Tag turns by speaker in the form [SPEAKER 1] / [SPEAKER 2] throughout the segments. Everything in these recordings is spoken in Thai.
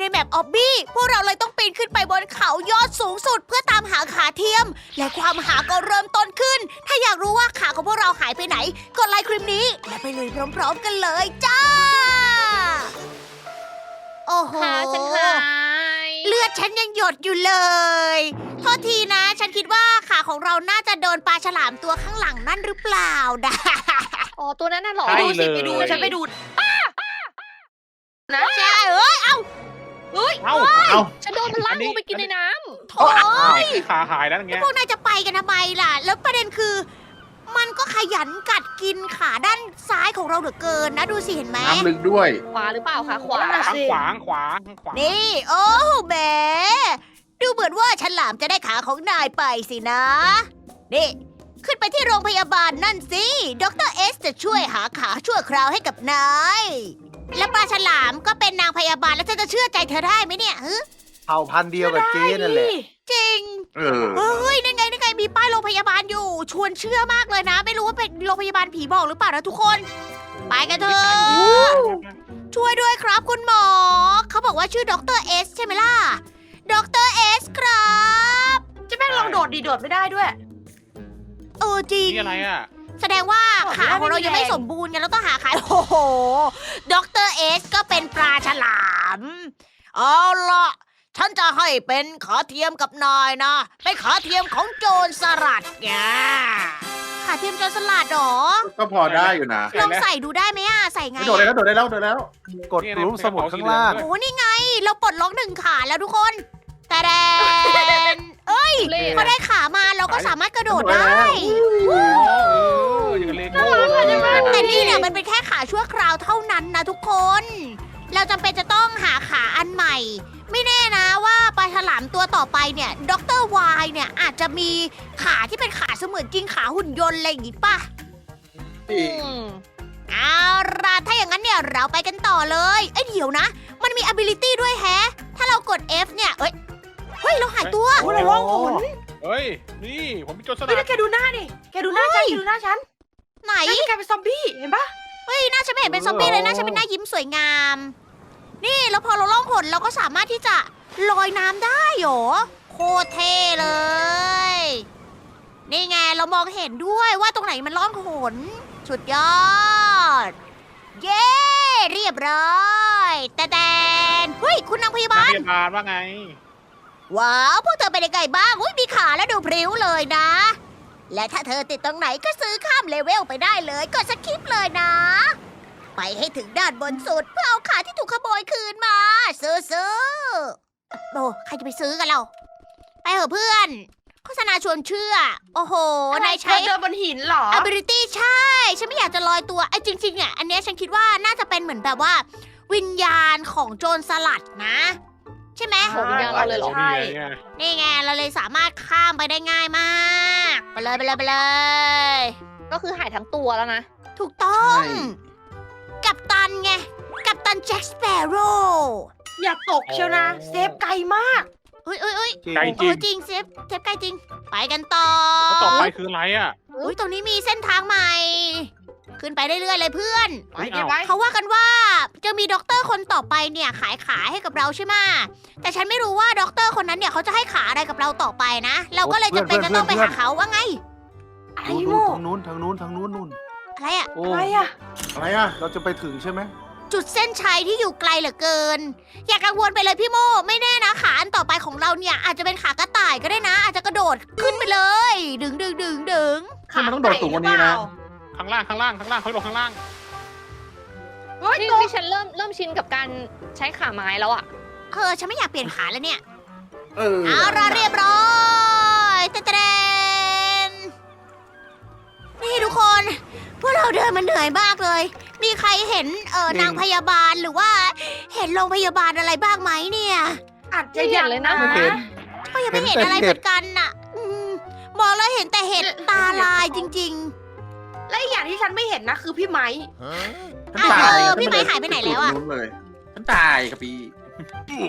[SPEAKER 1] ในแมปออบบี้ พวกเราเลยต้องปีนขึ้นไปบนเขายอดสูงสุดเพื่อตามหาขาเทียม และความหาก็เริ่มต้นขึ้น ถ้าอยากรู้ว่าขาของพวกเราหายไปไหน กดไลค์คลิปนี้ และไปลุยพร้อม ๆ กันเลยจ้า โอ้โห
[SPEAKER 2] ขาฉันหาย
[SPEAKER 1] เลือดฉันยังหยดอยู่เลย โทษทีนะ ฉันคิดว่าขาของเราน่าจะโดนปลาฉลามตัวข้างหลังนั่นหรือเปล่านะ
[SPEAKER 2] อ๋อตัวนั้นน่ะเหรอ
[SPEAKER 3] ใช่
[SPEAKER 2] ดูสิ
[SPEAKER 3] เลย
[SPEAKER 2] ไปดู
[SPEAKER 4] ฉันไปดูนะ
[SPEAKER 1] ใช่เอ้ย
[SPEAKER 3] เอ้า เอ้า
[SPEAKER 2] ฉันโดนมันลา
[SPEAKER 3] อั
[SPEAKER 2] ก
[SPEAKER 3] นนี้
[SPEAKER 2] ลงไปกินในน้
[SPEAKER 1] โถ่ย
[SPEAKER 3] ขาหายแล้วอย่าง
[SPEAKER 1] แล้ว
[SPEAKER 3] เงี้ย
[SPEAKER 1] พวกนายจะไปกันทำไมล่ะ แล้วประเด็นคือ มันก็ขยันกัดกินขาด้านซ้ายของเราเหลือเกินนะดูสิเห็นไหม
[SPEAKER 5] น้ำลึกด้วยำ
[SPEAKER 2] ขวาหรือเปล่าคะขวา
[SPEAKER 4] นั่นน่ะ
[SPEAKER 3] ขวางขวางขวางขวาง
[SPEAKER 1] นี่ โอ้แหมดูเหมือนว่าฉลามจะได้ขาของนายไปสินะ นี่ ขึ้นไปที่โรงพยาบาลนั่นสิ ดรเอสจะช่วยหาขาชั่วคราวให้กับนาย และปลาฉลามก็เป็นนางพยาบาลแล้วเธอจะเชื่อใจเธอได้ไหมเนี่ยฮึ
[SPEAKER 6] เผ่าพันธุ์เดียวกับเจ๊นั่นแหละ
[SPEAKER 1] จริง
[SPEAKER 5] เออ
[SPEAKER 1] เฮ้ยนั่นไงนั่นไงมีป้ายโรงพยาบาลอยู่ ชวนเชื่อมากเลยนะ ไม่รู้ว่าเป็นโรงพยาบาลผีบอกหรือเปล่านะทุกคน ไปกันเถอะช่วยด้วยครับคุณหมอ เขาบอกว่าชื่อดรเอสใช่ไหมล่ะดรเอสครับ
[SPEAKER 4] เจะแม่งลองโดดดีโดดไม่ได้ด้วย
[SPEAKER 1] เออจริง
[SPEAKER 3] นี่อะไรอะ
[SPEAKER 1] แสดงว่า
[SPEAKER 4] บอก
[SPEAKER 1] ขาของเรา
[SPEAKER 4] ไม่ได้
[SPEAKER 1] ยังไม่
[SPEAKER 4] แรง
[SPEAKER 1] สมบูรณ์ไงเราต้องหาขายโอ้โหดรเอสก็เป็นปลาฉลาม เอาละฉันจะให้เป็นขาเทียมกับนายนะ เป็นขาเทียมของโจรสลัดไงขาเทียมโจรสลัดเหรอ
[SPEAKER 5] ก็พอได้อยู่นะ
[SPEAKER 1] ลองใส่ดูได้ไหมอะ ใส่ไง
[SPEAKER 5] โดดได้แล้วโดดได้แล้วโดดได้แล้ว
[SPEAKER 6] กดรูปสมุดข้างล่าง
[SPEAKER 1] โอ้นี่ไง เราปลดล็อกหนึ่งขาแล้วทุกคน แต่แดนเอ้ย
[SPEAKER 2] เล่
[SPEAKER 1] พอได้ขามาเราก็สามารถกระโดดได้
[SPEAKER 3] เอออย่างกับเลโก้เลย
[SPEAKER 1] แต่นี่เนี่ยมันเป็นแค่ขาชั่วคราวเท่านั้นนะทุกคน เราจำเป็นจะต้องหาขาอันใหม่ ไม่แน่นะว่าปลาฉลามตัวต่อไปเนี่ยดรวายเนี่ยอาจจะมีขาที่เป็นขาเสมือนจริงขาหุ่นยนต์อะไรอย่างงี้ป่ะ
[SPEAKER 2] อืม
[SPEAKER 1] เอาล่ะถ้าอย่างนั้นเนี่ยเราไปกันต่อเลย เอ้ยเดี๋ยวนะ มันมี ability ด้วยแฮะ ถ้าเรากด F เนี่ย เอ้ย เฮ้ยเราหายตัว
[SPEAKER 4] โอ้ยเราล่องหน
[SPEAKER 3] เฮ้ย นี่ผมมีโจรส
[SPEAKER 4] เฮ้ย
[SPEAKER 3] ลั
[SPEAKER 4] แล้
[SPEAKER 3] ด
[SPEAKER 4] วแกดูหน้าดิแกดูหน้าฉันแกดูหน้าฉัน
[SPEAKER 1] ไหน
[SPEAKER 4] หน้าฉันกลายเป็นซอมบี้เห็นปะ
[SPEAKER 1] เฮ้ยหน้าฉันไม่เห็นเป็นซอมบี้เลยหน้าฉันเป็นหน้ายิ้มสวยงาม นี่แล้วพอเราล่องหนเราก็สามารถที่จะลอยน้ำได้เหรอโคตรเท่เลย นี่ไงเรามองเห็นด้วยว่าตรงไหนมันล่องหนสุดยอด เย้ เรียบร้อยแต่แดนเฮ้ยคุณนางพยาบาล
[SPEAKER 3] พยาบาลว่าไง
[SPEAKER 1] ว้าวพวกเธอเป็นยังไงบ้างอุ้ยมีขาแล้วดูพริ้วเลยนะ และถ้าเธอติดตรงไหนก็ซื้อข้ามเลเวลไปได้เลยกดสคิปเลยนะ ไปให้ถึงด้านบนสุดเพื่อเอาขาที่ถูกขโมยคืนมา ซื้อซื้อโอ้ใครจะไปซื้อกันเราไปเถอะเพื่อนโฆษณาชวนเชื่อ โอ้โหนายใช้
[SPEAKER 4] เธอเดินบนหินเหรอ
[SPEAKER 1] ability ใช่ ฉันไม่อยากจะลอยตัวไอ้จริงๆเนี่ยอันเนี้ยฉันคิดว่าน่าจะเป็นเหมือนแบบว่า วิญญาณของโจรสลัดนะ ใช่ไหม
[SPEAKER 2] โหวิญญาณเราเลยเหรอ
[SPEAKER 4] ใช่
[SPEAKER 3] นี่ไง
[SPEAKER 1] นี่ไงเราเลยสามารถข้ามไปได้ง่ายมากไปเลยไปเลยไปเลย
[SPEAKER 2] ก็คือหายทั้งตัวแล้วนะ
[SPEAKER 1] ถูกต้อง
[SPEAKER 5] ใช่
[SPEAKER 1] กับตันไง กับตันแจ็คสเปโร่
[SPEAKER 4] อย่าตกเชียวนะ เซฟไกลมาก
[SPEAKER 1] เอ้ยเอ้ยเอ้ย
[SPEAKER 3] ไกล
[SPEAKER 1] เอ
[SPEAKER 3] จริ
[SPEAKER 1] องจริงเซฟเซฟใกล้จริง ไปกันต่อ
[SPEAKER 3] แล้วต่อไปคืออะไรอะ
[SPEAKER 1] อุ้ยตรงนี้มีเส้นทางใหม่ ขึ้นไปเรื่อยๆเลยเพื่อน
[SPEAKER 4] ไปเก็บไว้
[SPEAKER 1] เขาว่ากันว่าจะมีด็อกเตอร์คนต่อไปเนี่ยขายขาให้กับเราใช่ไหมแต่ฉันไม่รู้ว่าด็อกเตอร์คนนั้นเนี่ยเขาจะให้ขาอะไรกับเราต่อไปนะ เราก็เลยจำเป็นจะต้องไปหาเขาว่าไง
[SPEAKER 4] อะไร
[SPEAKER 6] ดู
[SPEAKER 4] โม่
[SPEAKER 6] ทางนู้นทางนู้นทางนู้นนู่น
[SPEAKER 1] อะไรอะ
[SPEAKER 6] โอ้
[SPEAKER 4] อะไรอะ
[SPEAKER 5] อะไรอะ
[SPEAKER 6] เราจะไปถึงใช่ไหม
[SPEAKER 1] จุดเส้นชัยที่อยู่ไกลเหลือเกิน อย่ากังวลไปเลยพี่โมไม่แน่นะขาอันต่อไปของเราเนี่ย อาจจะเป็นขากระต่ายก็ได้นะ อาจจะกระโดดขึ้นไปเลย ดึงดึงดึงดึง
[SPEAKER 5] นี่มันต้องโดดสูงกว่านี้นะ
[SPEAKER 3] ข้างล่างข้างล่างข้างล่างเขาลงข้างล่าง
[SPEAKER 4] เฮ้ย
[SPEAKER 2] นี่
[SPEAKER 4] ตก
[SPEAKER 2] นี่ฉันเริ่มเริ่มชินกับการใช้ขาไม้แล้วอะ
[SPEAKER 1] เออฉันไม่อยากเปลี่ยนขาแล้วเนี่ย
[SPEAKER 5] เออ
[SPEAKER 1] เอาละเรียบร้อยเตเตนนี่ทุกคน พวกเราเดินมันเหนื่อยมากเลย มีใครเห็นเออนางพยาบาลหรือว่า เห็นโรงพยาบาลอะไรบ้างไหมเนี่ย
[SPEAKER 4] อาจจะยังเลยนะ
[SPEAKER 6] ไม่เห็น
[SPEAKER 1] ก็ยังไม่เห็นอะไรเหมือนกันน่ะ อืมมองแล้วเห็นแต่เห็ดตาลายจริง
[SPEAKER 4] และอีกอย่างที่ฉันไม่เห็นนะคือพี่ไม้
[SPEAKER 5] ฉันตาย
[SPEAKER 1] เออพี่ไม้หายไปไหนแล้วอะ
[SPEAKER 5] ฉันเลยฉันตายครับพี่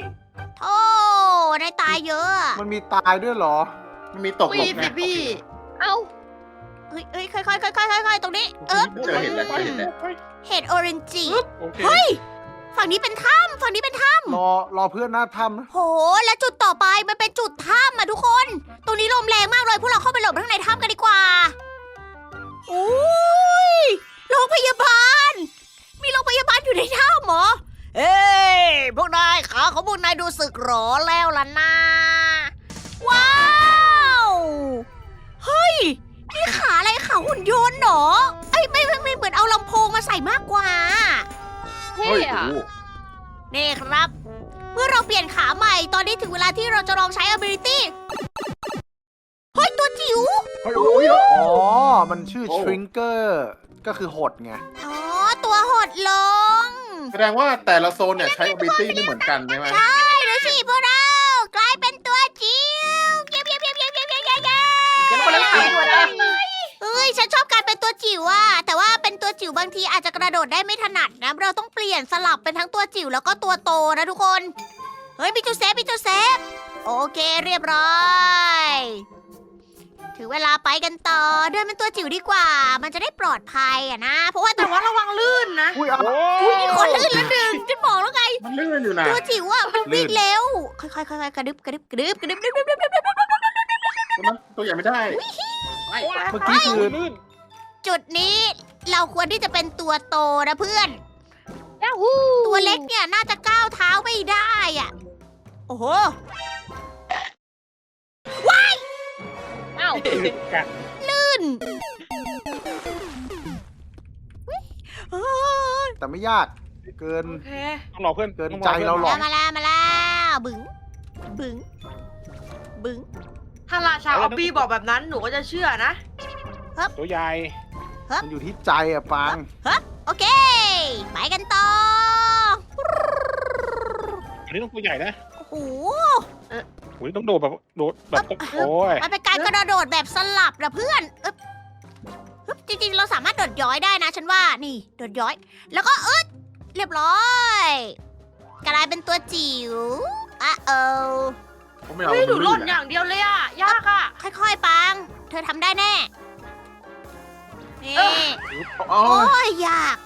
[SPEAKER 1] ๆโอ้นายตายเยอะอะ
[SPEAKER 6] มันมีตายด้วยเหรอ
[SPEAKER 5] มันมีตกหล
[SPEAKER 4] วี
[SPEAKER 5] บ
[SPEAKER 4] สิ
[SPEAKER 5] นะ
[SPEAKER 4] พี่
[SPEAKER 2] เอ้า
[SPEAKER 1] เฮ้ยเฮ้ยค่อยๆค่อยๆค่อยๆตรงนี้ เออ
[SPEAKER 5] เจอเห็นแล้วเจอเห็นแล้ว
[SPEAKER 1] เห็ดออเรนจิ
[SPEAKER 3] โอเค
[SPEAKER 1] เฮ้ย ฝั่งนี้เป็นถ้ำฝั่งนี้เป็นถ้
[SPEAKER 6] ลรอรอเพื่อนหน้าถ้ำนะ
[SPEAKER 1] โห และจุดต่อไปมันเป็นจุดถ้ำอะทุกคน ตรงนี้ลมแรงมากเลยพวกเราเข้าไป คือห
[SPEAKER 6] ดไง
[SPEAKER 1] อ๋อ ตัวหดลง
[SPEAKER 5] แสดงว่าแต่ละโซนเนี่ยใช้ ability ไม่เหมือนกันใช่ไหม
[SPEAKER 1] ใช่ดูสิพวกเรา กลายเป็นตัวจิ๋วเยี่ยมเยี่ยมเยี่ยมเยี่ยมเยี่ยมเยี่ยมเยี่ยม
[SPEAKER 4] ยังคนละขาตัวนะ
[SPEAKER 1] เฮ้ย ฉันชอบการเป็นตัวจิ๋วอะแต่ว่าเป็นตัวจิ๋วบางทีอาจจะกระโดดได้ไม่ถนัดนะ เราต้องเปลี่ยนสลับเป็นทั้งตัวจิ๋วแล้วก็ตัวโตนะทุกคน เฮ้ยมีจุดเซฟมีจุดเซฟ โอเคเรียบร้อย ถึงเวลาไปกันต่อ เดินเป็นตัวจิ๋วดีกว่า มันจะได้ปลอดภัยอะนะ เพราะว่า
[SPEAKER 4] แต่ว่าระวังลื่นนะ
[SPEAKER 6] อุ้ยอะ
[SPEAKER 3] โอ้
[SPEAKER 1] มีคนลื่นแล้วหนึ่งฉันบอกแล้วไง
[SPEAKER 5] มันลื่นอยู่นะ
[SPEAKER 1] ตัวจิ๋วอะมันวิ่ง
[SPEAKER 6] ลื่น
[SPEAKER 1] เร็ว ค่อยๆค่อยๆกระดึบกระดึบกระดึบกระดึบกระดึบกระดึบกระดึบ
[SPEAKER 5] มันตัวใหญ่ไม่ได้
[SPEAKER 6] เมื่อกี้คือ
[SPEAKER 3] ลื่น
[SPEAKER 1] จุดนี้เราควรที่จะเป็นตัวโตนะเพื่อน
[SPEAKER 2] ยาฮู
[SPEAKER 1] ตัวเล็กเนี่ยน่าจะก้าวเท้าไม่ได้อะโอ้โห
[SPEAKER 2] อ้า ว
[SPEAKER 1] ลื่นเฮ้ย
[SPEAKER 6] แต่ไม่ยาก เกิน
[SPEAKER 4] โอเค
[SPEAKER 3] ต้องรอเพื่อน
[SPEAKER 6] เกิน
[SPEAKER 3] ต้อง
[SPEAKER 6] ใจ
[SPEAKER 3] พื่อน
[SPEAKER 6] เราหรอก
[SPEAKER 1] มาแล้วมาแล้วบึงบึงบึง
[SPEAKER 4] ถ้าราชาออบบี้บอกแบบนั้นหนูก็จะเชื่อนะ
[SPEAKER 3] ตัวใหญ่
[SPEAKER 6] มันอยู่ที่ใจอะปัง
[SPEAKER 1] โอเค ไปกันต่อ
[SPEAKER 3] อันนี้ต้องตัวใหญ่นะ
[SPEAKER 1] โอ้โห
[SPEAKER 3] โอ้ยต้องโดดแบบโดดแบบโอ้ย
[SPEAKER 1] มันเป็นการกระโดดแบบสลับนะเพื่อนอึ๊บอึ๊บจริงๆ เราสามารถโดดย้อยได้นะ ฉันว่านี่โดดย้อย แล้วก็อึดเรียบร้อย กลายเป็นตัวจิ๋วอะเออ
[SPEAKER 5] ผมไม่เอา
[SPEAKER 4] เฮ้ยหนู
[SPEAKER 5] มั
[SPEAKER 4] หล่น
[SPEAKER 5] ลื่
[SPEAKER 4] อย่างเดียวเลยอะยากอะ
[SPEAKER 1] ค่อยๆปัง เธอทำได้แน่นี่
[SPEAKER 4] เอ
[SPEAKER 5] อ๋อ
[SPEAKER 1] โอ้ยยาก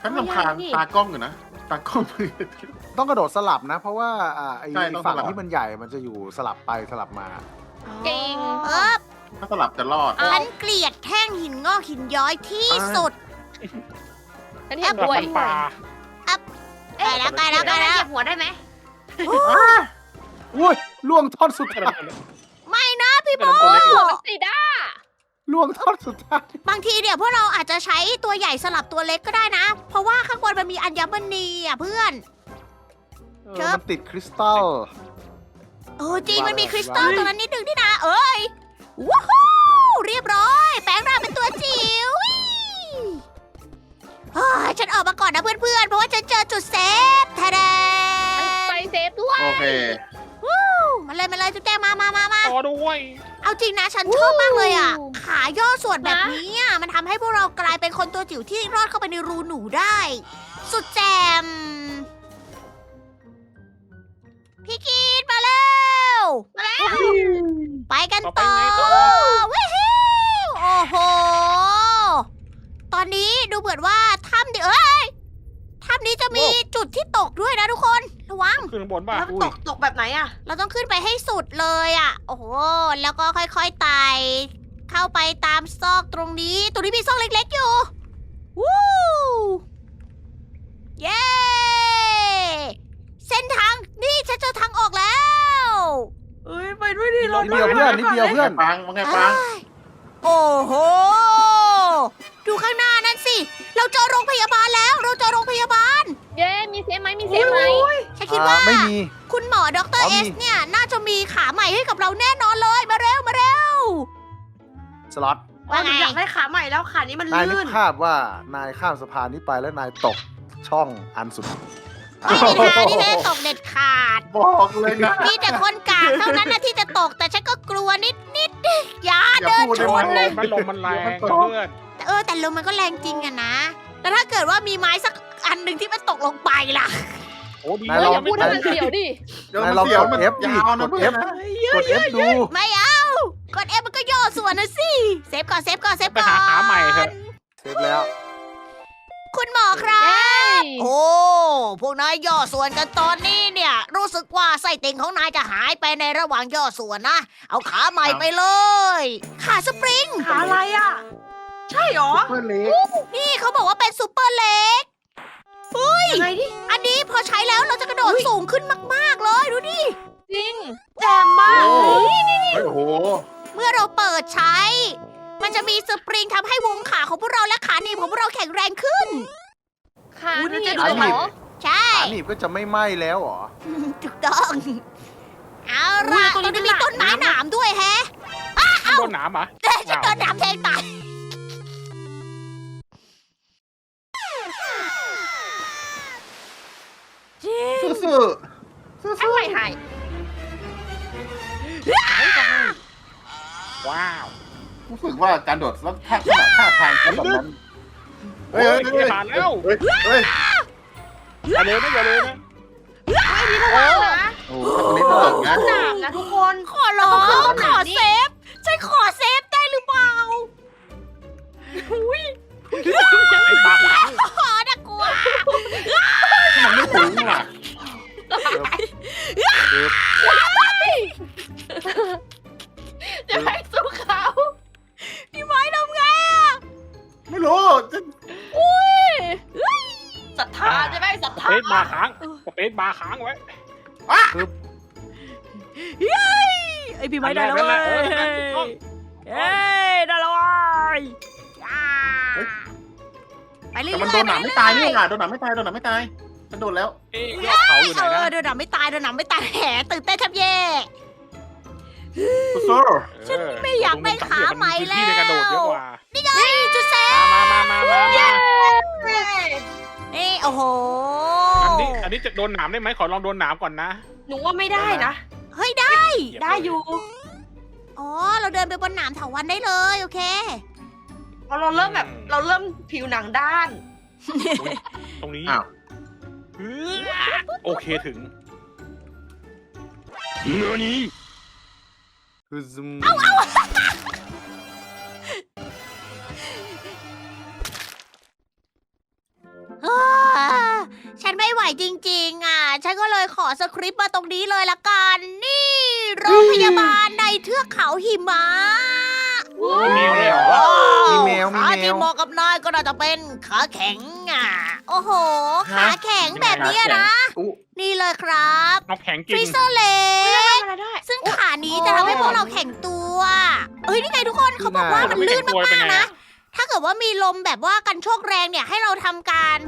[SPEAKER 5] ฉันลำคาญตากล้องอยู่นะตากล้อง
[SPEAKER 6] ต้องกระโดดสลับนะ เพราะว่าอ่าไอ้
[SPEAKER 5] ใช่ต้อง
[SPEAKER 6] ฝั่ง
[SPEAKER 5] สลับ
[SPEAKER 6] ที่มันใหญ่มันจะอยู่สลับไปสลับมา
[SPEAKER 2] เก่ง
[SPEAKER 1] เออ
[SPEAKER 5] ถ้าสลับจะรอด
[SPEAKER 2] เอา
[SPEAKER 1] ฉันเกลียดแท่งหินงอกหินย้อยที่สุด
[SPEAKER 2] ฉันเห็น
[SPEAKER 3] แบบ
[SPEAKER 2] ด้วย
[SPEAKER 3] ฟันปลา
[SPEAKER 1] ใกล้แล้วใกล้แล้ว
[SPEAKER 4] ได้
[SPEAKER 1] ใกล้
[SPEAKER 4] ไหม
[SPEAKER 1] แล้ว
[SPEAKER 4] เหยียบหัวได้ไหม
[SPEAKER 6] อุ้ยล่วงท่อนสุด
[SPEAKER 3] กระ
[SPEAKER 6] ท้าย
[SPEAKER 3] โดด
[SPEAKER 1] ไม่นะพี่
[SPEAKER 3] กระ
[SPEAKER 1] โม
[SPEAKER 3] โดดตัวเล็ก
[SPEAKER 2] มันติดอะ
[SPEAKER 6] ล่วงท่อนสุดท้าย
[SPEAKER 1] บางทีเนี่ยพวกเราอาจจะใช้ตัวใหญ่สลับตัวเล็กก็ได้นะ เพราะว่าข้างบนมันมีอัญมณีอะเพื่อน
[SPEAKER 6] เออ
[SPEAKER 1] ครับ
[SPEAKER 6] มันติดคริสตัล
[SPEAKER 1] โอ้จริง
[SPEAKER 6] ว่า
[SPEAKER 1] มันมี
[SPEAKER 6] เลย
[SPEAKER 1] คริสตัล
[SPEAKER 6] ว่า
[SPEAKER 1] ตรงนั้นนิดนึงที่นะเอ้ยว้าวเรียบร้อย แปลงร่างเป็นตัวจิ๋วเฮ้ยฉันออกมาก่อนนะเพื่อนๆ เพราะว่าฉันเจอจุดเซฟทะเด
[SPEAKER 2] มันไปเซฟด้วย
[SPEAKER 5] โอเค
[SPEAKER 1] มาเลยมาเลยจุ๊บแจงมามามามา
[SPEAKER 3] ต่อด้วย
[SPEAKER 1] เอาจริงนะฉันชอบมากเลยอะ ขาย่อส่วนแบบนี้อะมันทำให้พวกเรากลายเป็นคนตัวจิ๋วที่รอดเข้าไปในรูหนูได้ สุดแจม ไปกันต่อวิฮิวโอ้โห ตอนนี้ดูเหมือนว่าถ้ำเดี๋ยวเอ้ยถ้ำนี้จะมีจุดที่ตกด้วยนะทุกคน ระวัง
[SPEAKER 3] ขึ้นข้างบนป่ะ
[SPEAKER 4] แล้วตกตกแบบไหนอะ
[SPEAKER 1] เราต้องขึ้นไปให้สุดเลยอะ โอ้โห แล้วก็ค่อยๆไต่เข้าไปตามซอกตรงนี้ ตรงนี้มีซอกเล็กๆอยู่ วู้เย้ เส้นทางนี่ฉันเจอทางออกแล้ว
[SPEAKER 4] เอ้ยไปด้วยดิลง
[SPEAKER 6] นิดเดียวเพื่อนนิดเดียวเพื่อน
[SPEAKER 5] ปังว่าไงปัง
[SPEAKER 1] อ้ายโอ้โห ดูข้างหน้านั่นสิ เราเจอโรงพยาบาลแล้ว เราเจอโรงพยาบาล
[SPEAKER 2] เย้ มีเซฟไหมมีเซฟไหม
[SPEAKER 1] ฉันคิดว่า
[SPEAKER 6] อ่า ไม่มี
[SPEAKER 1] คุณหมอด
[SPEAKER 6] อ๋
[SPEAKER 1] ร
[SPEAKER 6] อ
[SPEAKER 1] เอ
[SPEAKER 6] มี
[SPEAKER 1] สเนี่ย น่าจะมีขาใหม่ให้กับเราแน่นอนเลย มาเร็ว มาเร็ว
[SPEAKER 6] สล็อต
[SPEAKER 4] ว่าหนูอยากได้ขาใหม่แล้วขานี้มัน
[SPEAKER 6] นายนึ
[SPEAKER 4] ลื่
[SPEAKER 6] ก
[SPEAKER 4] น
[SPEAKER 6] ภาพว่านายข้ามสะพานนี้ไปแล้วนายตกช่องอันสุด
[SPEAKER 1] ไม่มีทางที่แม่ตกเด็ดขาด
[SPEAKER 5] บอกเลยนะ
[SPEAKER 1] มีแต่คนกากเท่านั้นนะที่จะตกแต่ฉันก็กลัวนิดนิดๆอย่า
[SPEAKER 5] อย่า
[SPEAKER 1] เดิน
[SPEAKER 5] พูด
[SPEAKER 1] ช
[SPEAKER 5] ได้
[SPEAKER 1] น
[SPEAKER 5] ไหม
[SPEAKER 1] นะ
[SPEAKER 3] มันลมมันแรงเพื่อน
[SPEAKER 1] แต่เออแต่ลมมันก็แรงจริงอะนะ แล้วถ้าเกิดว่ามีไม้สักอันหนึ่งที่มันตกลงไปล่ะ
[SPEAKER 3] โอ้ดี
[SPEAKER 6] นาย
[SPEAKER 2] เอ
[SPEAKER 6] ล
[SPEAKER 2] อ
[SPEAKER 6] อง
[SPEAKER 2] อย่าพูดให้มันเสียวดิ
[SPEAKER 5] เดี๋ยว
[SPEAKER 6] นา
[SPEAKER 5] มั
[SPEAKER 6] ย
[SPEAKER 5] น
[SPEAKER 6] ลอง
[SPEAKER 5] เสียว
[SPEAKER 6] กด
[SPEAKER 5] มัน
[SPEAKER 6] F ดิ
[SPEAKER 5] ยาวนะ
[SPEAKER 6] กด
[SPEAKER 5] เพื่อน
[SPEAKER 6] F
[SPEAKER 5] นะ
[SPEAKER 6] กด F ดู
[SPEAKER 1] ไม่เอากดเอฟมันก็ย่อส่วนนะสิ เซฟก่อนเซฟก่อนเซฟ
[SPEAKER 3] ไป
[SPEAKER 1] ก่อน
[SPEAKER 3] หาขาใหม่เถอะ
[SPEAKER 6] เซฟแล้ว
[SPEAKER 1] คุณหมอต่อครับ
[SPEAKER 2] เย้
[SPEAKER 1] โอ้ พวกนายย่อส่วนกันตอนนี้เนี่ย รู้สึกว่าไส้ติ่งของนายจะหายไปในระหว่างย่อส่วนนะ เอาขาใหม่ไปเลย ขาสปริง
[SPEAKER 4] ขาอะไรอะ ใช่หรอ
[SPEAKER 6] เพื่อนเล็ก
[SPEAKER 1] นี่เขาบอกว่าเป็นซูเปอร์เล็ก
[SPEAKER 4] ยังไงดิ
[SPEAKER 1] อันนี้พอใช้แล้วเราจะกระโดดสูงขึ้นมาก ๆ เลยดูดิ
[SPEAKER 2] จริง
[SPEAKER 4] แจ่มมาก
[SPEAKER 5] โอ้เฮ้ยโอ้โห
[SPEAKER 1] เมื่อเราเปิดใช้ มันจะมีสปริงทำให้วงขาของพวกเราและขาหนีบของพวกเราแข็งแรงขึ้น
[SPEAKER 2] ขา
[SPEAKER 4] อุ๊ย
[SPEAKER 2] นี่
[SPEAKER 4] น่าจะ
[SPEAKER 2] เห
[SPEAKER 4] ดู
[SPEAKER 2] ร
[SPEAKER 4] ดี
[SPEAKER 2] อ
[SPEAKER 1] ใช่
[SPEAKER 6] ขาหนีบก็จะไม่ไหม้แล้วเหรอ
[SPEAKER 1] ถูกต้อง เอาล่ะตรงนี้มีต้นไม้หนามด้วยแฮะ
[SPEAKER 3] โดนหนามเหรอะ
[SPEAKER 1] แต่ฉันโดนหนามแทงตาย
[SPEAKER 5] ซื่อๆซื่อ
[SPEAKER 2] อะไรหาย
[SPEAKER 3] ว้าว
[SPEAKER 5] ๆ รู้สึกว่าการโดดแล้วท่าท่าทางเขาแบบนั้นเฮ้ยเฮ้ยเฮ้ย
[SPEAKER 3] ผ่านแล้ว
[SPEAKER 5] เฮ้ยเฮ้ย
[SPEAKER 3] อย่าเลยนะอย่าเลยนะ
[SPEAKER 4] ไม่ดีระวังนะ
[SPEAKER 5] โอ้โหถ้าคนนี้ตลกนะ
[SPEAKER 4] หนามนะทุกคน
[SPEAKER 1] ขอร้อง
[SPEAKER 4] ข
[SPEAKER 1] อเซฟฉันขอเซฟได้หรือเปล่า
[SPEAKER 3] ไอ้ปากหลัง
[SPEAKER 1] ขอนะกลัว
[SPEAKER 5] มันไม่ถึงว่ะ
[SPEAKER 2] จะ
[SPEAKER 3] ปซบาร์ค้างสเปซบาร์ค้างไว้
[SPEAKER 1] ไอพี่
[SPEAKER 3] ไม้ได้แล้วเว้ยเออนั่นแหละถูกต้อง
[SPEAKER 1] เอ้ยได้แล้วเว้ยอ่าไปเรื่อย
[SPEAKER 5] แต่
[SPEAKER 1] ๆ
[SPEAKER 5] มันโดนหนามไม่ตายนี่อะโดนหนามไม่ตายโดนหนามไม่ตายฉันโดนแล้ว
[SPEAKER 3] เอ๊ะยอดเขาอยู่ไหน
[SPEAKER 1] เออ
[SPEAKER 3] นะ
[SPEAKER 1] โดนหนามไม่ตายโดนหนามไม่ตายแหมตื่นเต้นแทบแย่
[SPEAKER 5] สู้
[SPEAKER 1] ฉันไม่อยากได้ขาใหม่แล้ว
[SPEAKER 3] ที่ในกระโดดเยอะกว่า
[SPEAKER 1] นี่ไงจุดเซฟ
[SPEAKER 3] มามามามามา
[SPEAKER 1] นี่โอ้โห
[SPEAKER 3] อั นนี้อันนี้จะโดนหนามได้ไหมขอลองโดนหนามก่อนนะ
[SPEAKER 4] หนูว่าไม่ได้นะ
[SPEAKER 1] เฮ้ยได้
[SPEAKER 4] ได้อยู่
[SPEAKER 1] อ๋อ เราเดินไปบนหนามเถาวันได้เลย โอเค
[SPEAKER 4] เพราะเราเริ่มแบบ เราเริ่มผิวหนังด้าน
[SPEAKER 3] ตรงนี้
[SPEAKER 5] อ้าว
[SPEAKER 3] โอเคถึง
[SPEAKER 6] คือซึม
[SPEAKER 1] ฉันไม่ไหวจริงๆ อะ ฉันก็เลยขอสคริปต์มาตรงนี้เลยละกัน นี่โรงพยาบาลในเทือกเขาหิมะ
[SPEAKER 3] มีแมวเลยเหรอ
[SPEAKER 6] มีแมวมี
[SPEAKER 1] ขา
[SPEAKER 6] แม
[SPEAKER 1] ที่
[SPEAKER 6] ว
[SPEAKER 1] เหมาะกับนายก็น่าจะเป็นขาแข็งอะ โอ้โห ขาแข็งแบบเนี้ยนะ
[SPEAKER 5] อู้
[SPEAKER 1] นี่เลยครับ
[SPEAKER 3] น้ำแข็ง
[SPEAKER 1] ฟ
[SPEAKER 3] กิน
[SPEAKER 1] รีเซอร์เล็ก
[SPEAKER 4] อะไรได้
[SPEAKER 1] ซึ่งขานี้จะทำให้พวกเราแข็งตัว เอ้ย นี่ไงทุกคนเขาบอกว่ามันลื่นมากๆนะ ถ้าเกิดว่ามีลมแบบว่ากันโชกแรงเนี่ยให้เราทำการ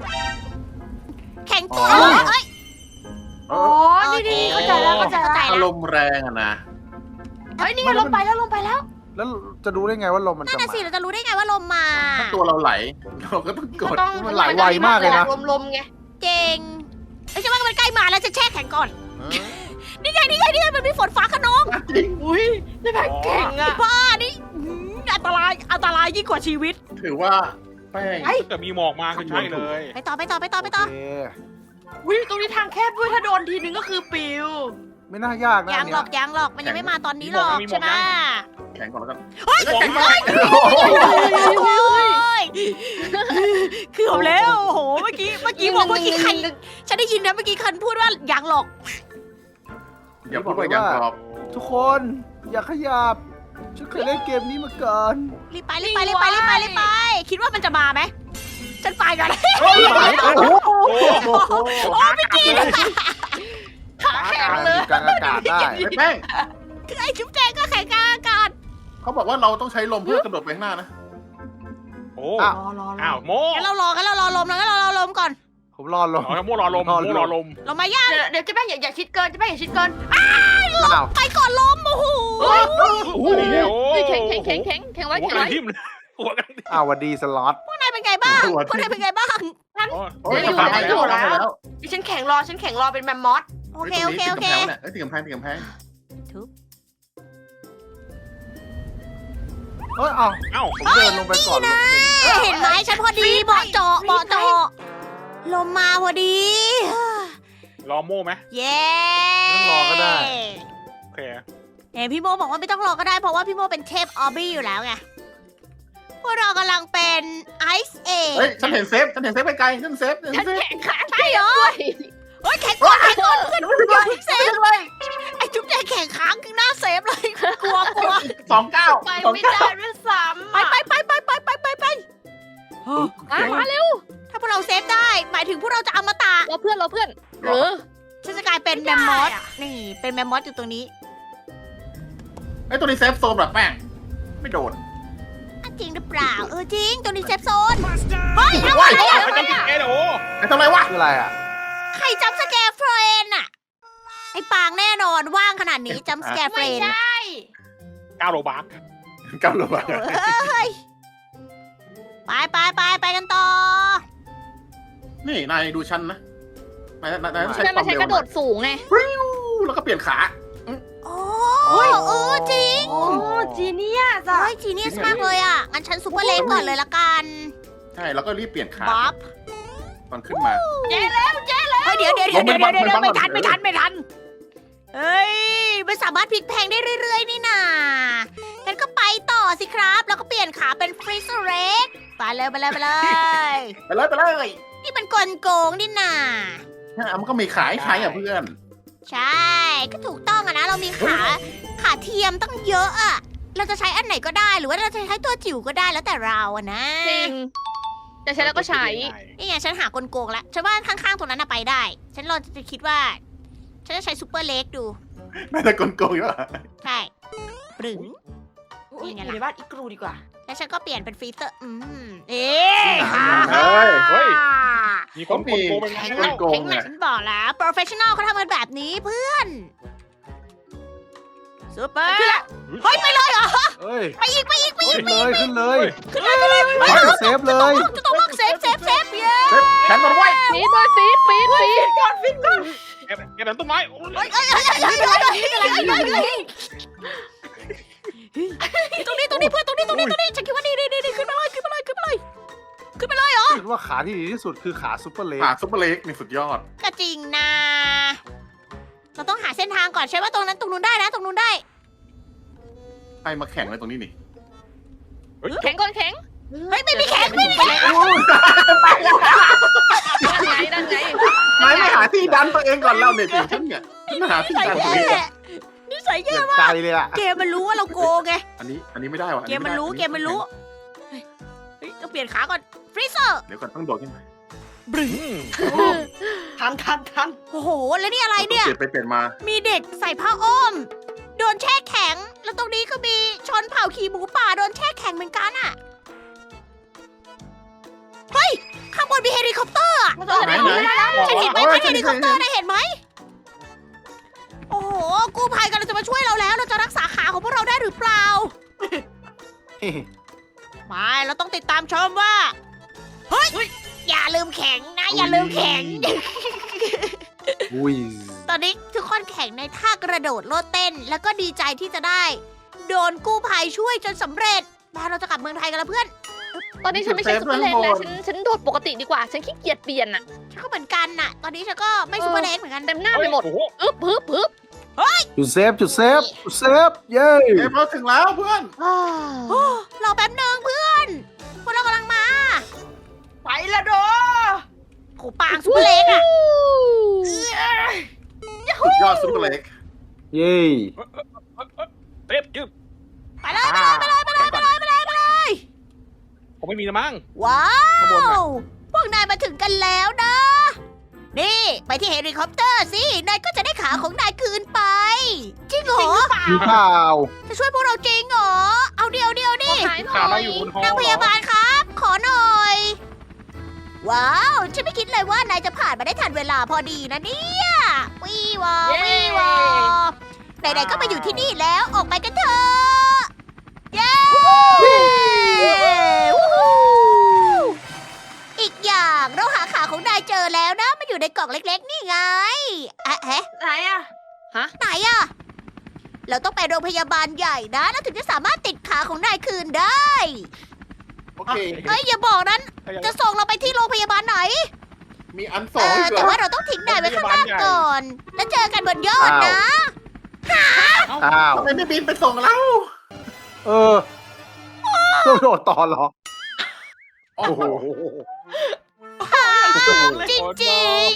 [SPEAKER 1] แข็งตัว
[SPEAKER 5] อ๋อ
[SPEAKER 1] เอ้ย
[SPEAKER 4] อ๋อ นี่นี่เข้าใจแล้วเข้าใจ
[SPEAKER 1] เข้าใจ
[SPEAKER 4] แล้ว
[SPEAKER 5] อารมณ์แรงอะนะ
[SPEAKER 4] เฮ้ยนี่ไงลงไปแล้วลงไปแล้ว
[SPEAKER 6] แล้วจะรู้ได้ไงว่าลมมัน
[SPEAKER 1] นั่น
[SPEAKER 6] จะ
[SPEAKER 1] น่ะสิ
[SPEAKER 6] มา
[SPEAKER 1] เราจะรู้ได้ไงว่าลมมา
[SPEAKER 5] ถ้าตัวเราไหล เราก็ต้องกด
[SPEAKER 4] ต้อง
[SPEAKER 6] มันไหลไวมากเลยนะ
[SPEAKER 4] ลมๆไง
[SPEAKER 1] เก่งไอ้ยจะว่ามันใกล้มาแล้วจะแช่แข็งก่อน นี่ไงนี่ไงนี่ไงมันมีฝนฟ้าขนอง
[SPEAKER 5] จริง
[SPEAKER 4] อุ้ยนี่แบบเก่งอะ
[SPEAKER 1] บ้านี่อื้อหืออันตรายอันตรายยิ่งกว่าชีวิต
[SPEAKER 5] ถือว่า แป้ง
[SPEAKER 4] ไอ้
[SPEAKER 3] แต่มีหมอกมาคือใช่เลย
[SPEAKER 1] ไปต่อไปต่อไปต่อไปต่อ
[SPEAKER 6] โอเค
[SPEAKER 4] อุ้ยตรงนี้ทางแคบด้วยถ้าโดนทีนึงก็คือปิว
[SPEAKER 6] ไม่น่ายากนะ
[SPEAKER 1] ยั
[SPEAKER 6] อั
[SPEAKER 1] ง
[SPEAKER 6] น
[SPEAKER 1] หร
[SPEAKER 6] เนี้
[SPEAKER 1] อยกยังหรอกมันยังไม่มาตอนนี้หรอกใช่ไหม
[SPEAKER 5] แข็งก่อนแล้วกัน
[SPEAKER 3] หมอกมา
[SPEAKER 1] โอ้ยเกือบแล้วโอ้โหเมื่อกี้เมื่อกี้บอกเมื่อกี้คันฉันได้ยินนะเมื่อกี้คันพูดว่ายังหรอก
[SPEAKER 5] อย่าพูดว่าอย่างกรอบ
[SPEAKER 6] ทุกคน อย่าขยับ ฉันเคยเล่นเกมนี้มาก่อน
[SPEAKER 1] รีบไปรีบไปรีบไปรีบไปรีบไป คิดว่ามันจะมาไหมฉันไปก่อน
[SPEAKER 5] โอ้โห
[SPEAKER 3] โอ้โหโอ้ไม่กิน
[SPEAKER 4] ขาแข็งเลย
[SPEAKER 6] กลางอากาศได้
[SPEAKER 5] แป้ง
[SPEAKER 1] คือไอ้จุ๊บแจงก็แข่งกลางอากาศ
[SPEAKER 5] เขาบอกว่าเราต้องใช้ลมเพื่อกระโดดไปข้างหน้านะ
[SPEAKER 3] โอ้
[SPEAKER 6] อะ
[SPEAKER 4] รอรอร
[SPEAKER 3] อ้า
[SPEAKER 4] อ
[SPEAKER 3] วโม
[SPEAKER 1] งั้นเรารองั้นเรารอลมแล้วงั้นเรารอลมก่อน
[SPEAKER 6] ผมรอล
[SPEAKER 3] อ๋
[SPEAKER 6] ม
[SPEAKER 3] อโมรอลมโมรอลม
[SPEAKER 1] ลงมาย่าง
[SPEAKER 4] เดี๋ยวเดี๋ยวเจะแป้งอย่าอย่าชิดเกินเจะแป้งอย่าชิดเกิน
[SPEAKER 6] อ้าว
[SPEAKER 1] ไปก่อนลมโอ้โห
[SPEAKER 3] โอ้โห
[SPEAKER 2] แข็งแข็งแข็งแข็งแข็งไว้
[SPEAKER 3] หัว
[SPEAKER 2] แข็ง
[SPEAKER 3] กำลั
[SPEAKER 2] ไว้
[SPEAKER 3] งทิ่มเลยหัวกำลังทิ่ม
[SPEAKER 6] อ้าวสวัสดีสล็อต
[SPEAKER 1] พวกนายเป็นไงบ้างพวกนายเป็นไงบ้าง
[SPEAKER 3] โอ้
[SPEAKER 5] โอ้ยทำไปแล้วทำไปแล้ว
[SPEAKER 4] ดิฉันแข็งรอ ฉันแข็งรอเป็นแมมมอส
[SPEAKER 1] โอเคโอเคโอเค
[SPEAKER 5] เฮ้ยติดกำแพงติดกำแพง
[SPEAKER 6] เอ้ยอ้าว
[SPEAKER 3] เอ้า
[SPEAKER 6] ผมเดินลงไปก่อนเลย
[SPEAKER 1] เอ้ยเห็นไหมฉันพอดีเบาะเจาะเบาะเจาะ ลมมาพอดี
[SPEAKER 3] รอโม่ไหม
[SPEAKER 1] เย้ไม่
[SPEAKER 6] ต้องรอก็ได้
[SPEAKER 3] โอเค
[SPEAKER 1] เห็นพี่โมบอกว่าไม่ต้องรอก็ได้เพราะว่าพี่โมเป็นเทพออบบี้อยู่แล้วไง พวกเรากำลังเป็นไอซ์เอ
[SPEAKER 5] เฉันเห็นเซฟ ฉันเห็นเซฟไปไกลฉันเซฟฉัน
[SPEAKER 2] แข่งขัน
[SPEAKER 1] ใช่เหรอ
[SPEAKER 2] โอ้ย
[SPEAKER 1] แข็งกว่าไอ้กอนขึ้นเลยอดเซฟเลยไอ้จุ๊บแจงแข็งค้างข้นหน้าเซฟเลยกลัวกลัว
[SPEAKER 5] สองเก้า
[SPEAKER 4] ไปไม่ได้ด้วยซ้ำ
[SPEAKER 1] ไปไปไปไปไปไปไป
[SPEAKER 2] มามาเร็ว
[SPEAKER 1] ถ้าพวกเราเซฟได้ หมายถึงพวกเราจะอมตะ
[SPEAKER 2] เราเพื่อนเราเพื่อน เออ
[SPEAKER 1] ฉันจะกลายเป็นแมมมอสนี่เป็นแมมมอสอยู่ตรงนี้
[SPEAKER 5] ไอ้ตัวนี้เซฟโซนแบบแป้งไม่โดน
[SPEAKER 1] อะจริงหรือเปล่า เออจริงตัวนี้เซฟโซนเฮ้ยเอา
[SPEAKER 5] ว้าย
[SPEAKER 1] อะไร
[SPEAKER 3] ไป
[SPEAKER 1] อะ
[SPEAKER 3] จำกินเอโอ้
[SPEAKER 5] ไอ้ทำไรวะ
[SPEAKER 6] คืออะไรอะ
[SPEAKER 1] ใครจำสแกร์เฟรนอะไอ้ปางแน่นอนว่างขนาดนี้จำสแกร์เฟร
[SPEAKER 4] ไม่
[SPEAKER 1] น
[SPEAKER 4] ใช่
[SPEAKER 3] เก้าโลบาร์
[SPEAKER 5] เก้าโลบาท
[SPEAKER 1] เฮ้ย ไปไปไปไปกันต่อ
[SPEAKER 5] นี่นายดูฉันนะนายนายนายต้องใช้
[SPEAKER 2] นั่น
[SPEAKER 5] ควา
[SPEAKER 2] เรา
[SPEAKER 5] ม
[SPEAKER 2] ใช้
[SPEAKER 5] เร็ว
[SPEAKER 2] กระโดดสูงไง
[SPEAKER 5] แล้วก็เปลี่ยนขา
[SPEAKER 1] โอ้เออจริง
[SPEAKER 4] โอ้จีเนียสอะ
[SPEAKER 1] เฮ้ยจีเนียสมากเลยอะงั้นฉันซูเปอร์เล็กก่อนเลยละกัน
[SPEAKER 5] ใช่แล้วก็รีบเปลี่ยนขา
[SPEAKER 1] บ๊อบ
[SPEAKER 5] ตอนขึ้นมา
[SPEAKER 1] เฮ้ยเดี๋ยวเดี๋ยวเดี๋ยวเดี๋ยวเดี๋ยวเดี๋ยวไม่ทันไม่ทันไม่ทัน เฮ้ยมันสามารถพลิกแพลงได้เรื่อย ๆ นี่นางั้นก็ไปต่อสิครับ แล้วก็เปลี่ยนขาเป็นฟรีสเร็กไปเลยไปเลยไปเลย
[SPEAKER 5] ไปเลยไปเลย
[SPEAKER 1] นี่มันกลโกงนี่นา
[SPEAKER 5] อะมันก็มีขายขายอะเพื่อน
[SPEAKER 1] ใช่ ก็ถูกต้องอะนะ เรามีขาขาเทียมตั้งเยอะอะเราจะใช้อันไหนก็ได้หรือว่าเราจะใช้ตัวจิ๋วก็ได้แล้วแต่เราอะนะ
[SPEAKER 2] จริงจะใช้แล้วก็ใช้
[SPEAKER 1] นี่ไงฉันหากลโกงแล้วฉันว่าข้างๆตรงนั้นน่ะไปได้ ฉันเราจะคิดว่า ฉันจะใช้ซูเปอร์เล็กดู
[SPEAKER 5] น่าจะโกงโกงอยู่อะ
[SPEAKER 1] ใช่ปรึง
[SPEAKER 4] อุ๊ย
[SPEAKER 1] นี่ไง
[SPEAKER 4] อ
[SPEAKER 1] ล่ะ
[SPEAKER 4] ยู่ในบ้านอีกรูดีกว่า
[SPEAKER 1] แล้วฉันก็เปลี่ยนเป็นฟรีเตอร์ อืม เอ๊ะ
[SPEAKER 5] เฮ้ย
[SPEAKER 3] เฮ้ย มีคนโกงโกงไป
[SPEAKER 5] แข่
[SPEAKER 3] แล้
[SPEAKER 5] ง
[SPEAKER 3] ว
[SPEAKER 5] โกงไง
[SPEAKER 1] ฉันบอกแล้ว professional เขาทำกันแบบนี้เพื่อนซูเปอร์เฮ้ยไปเลยเหรอ
[SPEAKER 6] เฮ้ย
[SPEAKER 1] ไปอีกไปอีกไปอี
[SPEAKER 6] ขึ้
[SPEAKER 1] ก
[SPEAKER 6] นเลยขึ้นเลย
[SPEAKER 1] ขึ้นเลยขึ้นเลย
[SPEAKER 6] เฮ้ยเซฟเลย
[SPEAKER 1] จะต้องบอกเซฟเซฟเซฟเย้
[SPEAKER 5] แขนมันไว้
[SPEAKER 2] ฟีดด้วยฟีดฟีดฟีด
[SPEAKER 4] ก่อนฟินก่อน
[SPEAKER 3] แอบแอบต้นไม้โอ้ย
[SPEAKER 1] เอ้ยเอ้ยเอ้ยเอ้ยเอ้ยเอ้ยเอ้ยเอ้ยเอ้ยเอ้ยตรงนี้ตรงนี้เพื่อนตรงนี้ตรงนี้ตรงนี้ฉันคิดว่านี่นี่นี่ขึ้นมาเลยขึ้นมาเลยขึ้นมาเลยขึ้นมาเลยเหรอ
[SPEAKER 6] คิดว่าขาที่ดีที่สุดคือขาซุปเปอร์เล็ก
[SPEAKER 5] ขาซุปเปอร์เล็กนี่สุดยอด
[SPEAKER 1] ก็จริงนะเราต้องหาเส้นทางก่อนใช่ว่าตรงนั้นตรงนู้นได้นะตรงนู้นได้
[SPEAKER 5] ให้มาแข่งเลยตรงนี้นี่
[SPEAKER 2] แข็งก่อนแข็ง
[SPEAKER 1] เฮ้ยไม่มีแขนไม่มีแขน
[SPEAKER 2] นั่นไงนั่นไง
[SPEAKER 5] นายไม่หาที่ดันตัวเองก่อนเล่าเนี่ยจริงฉันเนี่ยฉันหาที่ดันตัวเอง
[SPEAKER 1] แย่นิสัย
[SPEAKER 6] เป
[SPEAKER 1] แย่
[SPEAKER 6] ลี่ยนใจเลยอะ
[SPEAKER 1] เกมมันรู้ว่าเราโกงไง
[SPEAKER 5] อันนี้อันนี้ไม่ได้วะอั
[SPEAKER 1] เกมมันรู้เกมมันรู้เฮ้ยเฮ้ยต้องเปลี่ยนขาก่อนฟรีเซอร์
[SPEAKER 5] เดี๋ยวก่อนต้องโดดขึ้นไป
[SPEAKER 3] อืม
[SPEAKER 4] ทันทันทัน
[SPEAKER 1] โอ้โห แล้วนี่อะไรเนี่ย
[SPEAKER 5] เปลี่ยนไปเปลี่ยนมา
[SPEAKER 1] มีเด็กใส่ผ้าอ้อม โดนแช่แข็ง แล้วตรงนี้ก็มีชนเผ่าขี่หมูป่าโดนแช่แข็งเหมือนกันอะเฮ้ย ข้างบนมีเฮลิคอปเตอร์อะ
[SPEAKER 4] มาต่อ
[SPEAKER 5] ไหน
[SPEAKER 4] ได้
[SPEAKER 5] ไหน
[SPEAKER 1] ฉันเห็นไหม
[SPEAKER 5] โอ้ย
[SPEAKER 1] พันเฮลิคอปเตอร์
[SPEAKER 5] ฉันเห็น
[SPEAKER 1] ได้เห็นไหม โอ้โห กู้ภัยกำลังจะมาช่วยเราแล้ว เราจะรักษาขาของพวกเราได้หรือเปล่า ไม่เราต้องติดตามชมว่า เฮ้ย อย่าลืมแข็งนะ อย่าลืมแข็ง
[SPEAKER 6] อุ้ย
[SPEAKER 1] ตอนนี้ทุกคนแข่งในท่ากระโดดโลดเต้น แล้วก็ดีใจที่จะได้ โดนกู้ภัยช่วยจนสำเร็จมาเราจะกลับเมืองไทยกันแล้วเพื่อน
[SPEAKER 2] ตอนนี้ฉันไม่ใช่ซุปเปอร์เลนแล้วฉันฉันโดดปกติดีกว่า ฉันขี้เกียจเปลี่ยนอะ
[SPEAKER 1] ฉันก็เหมือนกันน่ะ ตอนนี้ฉันก็ไม่ซูเปอร์เล็กเหมือนกัน
[SPEAKER 2] เต็มหน้าไปหมด
[SPEAKER 3] โอ้โห
[SPEAKER 2] อึ๊บพึบพึบ
[SPEAKER 6] จุดเซฟจุดเซฟจุดเซฟเย้
[SPEAKER 5] เกมเราถึงแล้วเพื่อน
[SPEAKER 2] อ้า
[SPEAKER 1] โอ้รอแป๊บหนึงเพื่อนพวกเรากำลังมา
[SPEAKER 4] ไปละโด
[SPEAKER 1] โหปางซูเปอร์เล็กอะ
[SPEAKER 5] สุดยอดซุปเปอร์เล็ก
[SPEAKER 6] เย้
[SPEAKER 3] เต็มยืม
[SPEAKER 1] ไปเลยไปเลยไปเลย
[SPEAKER 3] ผมไม่มีนะมั้ง
[SPEAKER 1] ว้า
[SPEAKER 3] ข้างบนน่ะ
[SPEAKER 1] ว พวกนายมาถึงกันแล้วนะ นี่ไปที่เฮลิคอปเตอร์สิ นายก็จะได้ขาของนายคืนไป จริงเหรอ
[SPEAKER 6] มีเปล่า
[SPEAKER 1] จะช่วยพวกเราจริงเหรอ เอาเดียวเดียวดิ
[SPEAKER 2] หายหน่
[SPEAKER 3] ขา
[SPEAKER 2] อ
[SPEAKER 3] เรา
[SPEAKER 2] ย
[SPEAKER 3] อยู่บนหอ
[SPEAKER 1] นางพยาบาลครับ ขอหน่อย ว้าว ฉันไม่คิดเลยว่านายจะผ่านมาได้ทันเวลาพอดีนะเนี่ยวีวอวีวอไหนๆก็มาอยู่ที่นี่แล้วออกไปกันเถอะ เย้ เราหาขาของนายเจอแล้วนะ มันอยู่ในกล่องเล็กๆ นี่ไงอะเอ๊ะ
[SPEAKER 4] ไหนอะ
[SPEAKER 1] ไหนอะเราต้องไปโรงพยาบาลใหญ่นะแล้วถึงจะสามารถติดขาของนายคืนได้
[SPEAKER 5] โอเค
[SPEAKER 1] เอ้ยอย่าบอกนั้น จะส่งเราไปที่โรงพยาบาลไหน
[SPEAKER 5] มีอันส
[SPEAKER 1] เอ
[SPEAKER 5] อง
[SPEAKER 1] อ
[SPEAKER 5] อีกเหร
[SPEAKER 1] แต่
[SPEAKER 5] อ
[SPEAKER 1] ว่าเราต้องทิ้งนายไว้ข้างล่างก่อน แล้วเจอกันบนยอดนะ
[SPEAKER 6] อ้าว
[SPEAKER 5] ทำไมไม่บินไปส่งเรา
[SPEAKER 6] เออต้องโดดต่อเหรอ
[SPEAKER 5] โอ้
[SPEAKER 6] โอ้
[SPEAKER 5] โห
[SPEAKER 6] โห
[SPEAKER 1] จริง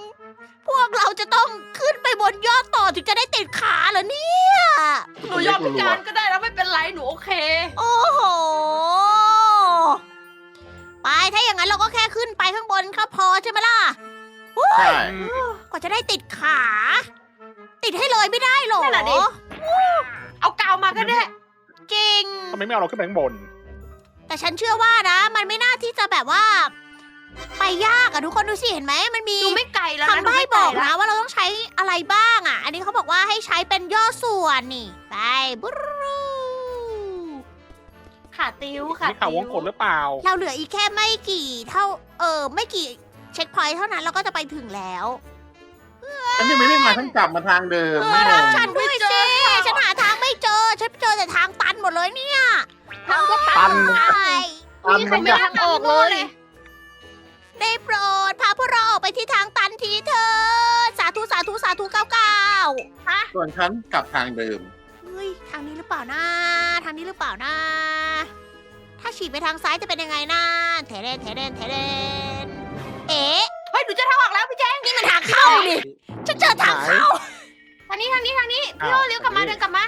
[SPEAKER 1] ๆ พวกเราจะต้องขึ้นไปบนยอดต่อถึงจะได้ติดขาเหรอเนี่ย
[SPEAKER 4] หนูยอมพิการก็ได้แล้วไม่เป็นไรหนูโอเค
[SPEAKER 1] โอ้โห ไปถ้าอย่างนั้นเราก็แค่ขึ้นไปข้างบนก็พอใช่ไหมล่ะ
[SPEAKER 5] ใช่
[SPEAKER 1] กว่าจะได้ติดขา ติดให้เลยไม่ได้หรอ
[SPEAKER 4] นั่นน่ะดิ เอากาวมาก็ได้
[SPEAKER 1] จริง
[SPEAKER 3] ทำไมไม่เอาเราขึ้นไปข้างบน
[SPEAKER 1] แต่ฉันเชื่อว่านะ มันไม่น่าที่จะแบบว่าไป ยากอะทุกคนดูสิเห็นไหมมันมี
[SPEAKER 4] หนูไม่ไกลแล้วนะ
[SPEAKER 1] คำใบ้
[SPEAKER 4] หนูไม่
[SPEAKER 1] บ
[SPEAKER 4] ไกล
[SPEAKER 1] อก
[SPEAKER 4] แล้ว
[SPEAKER 1] นะว่าเราต้องใช้อะไรบ้างอะอันนี้เขาบอกว่าให้ใช้เป็นย่อส่วนนี่ ไปบรู
[SPEAKER 4] ขาติวขา
[SPEAKER 3] นี่ข่าววงกดหรือเปล่า
[SPEAKER 1] เราเหลืออีกแค่ไม่กี่เท่าเออไม่กี่เช็คพอยต์เท่านั้นเราก็จะไปถึงแล้ว
[SPEAKER 5] ฉันยังไม่ได้มาทั้งกลับมาทางเดิม
[SPEAKER 1] เอ
[SPEAKER 5] ไม่
[SPEAKER 1] องรับ
[SPEAKER 5] ง
[SPEAKER 1] ฉันด้วยสิฉันหาทางไม่เจอฉันเจอแต่ทางตันหมดเลยเนี่ย
[SPEAKER 2] ทางก็ตั
[SPEAKER 6] ตั
[SPEAKER 2] น
[SPEAKER 6] น
[SPEAKER 1] ใช่
[SPEAKER 6] ตัน
[SPEAKER 2] นี่
[SPEAKER 6] เห
[SPEAKER 2] ใคร
[SPEAKER 6] มือน
[SPEAKER 2] ไม่
[SPEAKER 6] กัน
[SPEAKER 2] ทางออกเลย
[SPEAKER 1] ได้โปรดพาพวกเราออกไปที่ทางตันทีเถอะ สาธุสาธุสาธุเก้าเก้า
[SPEAKER 5] ส่วนฉันกลับทางเดิม
[SPEAKER 1] เฮ้ยทางนี้หรือเปล่านะทางนี้หรือเปล่านะถ้าฉีกไปทางซ้ายจะเป็นยังไงนะเทเดนเทเดนเทเดนเอ๊ะ
[SPEAKER 4] เฮ้ยหนูจะทางออกแล้วพี่แจ้ง
[SPEAKER 1] นี่มันทางเข้านี่ฉันเจอทางเข้า
[SPEAKER 4] ทางนี้ทางนี้ทางนี้พี่
[SPEAKER 3] อ้าว
[SPEAKER 4] โอเลี้ยวกลับมาเดินกลับมา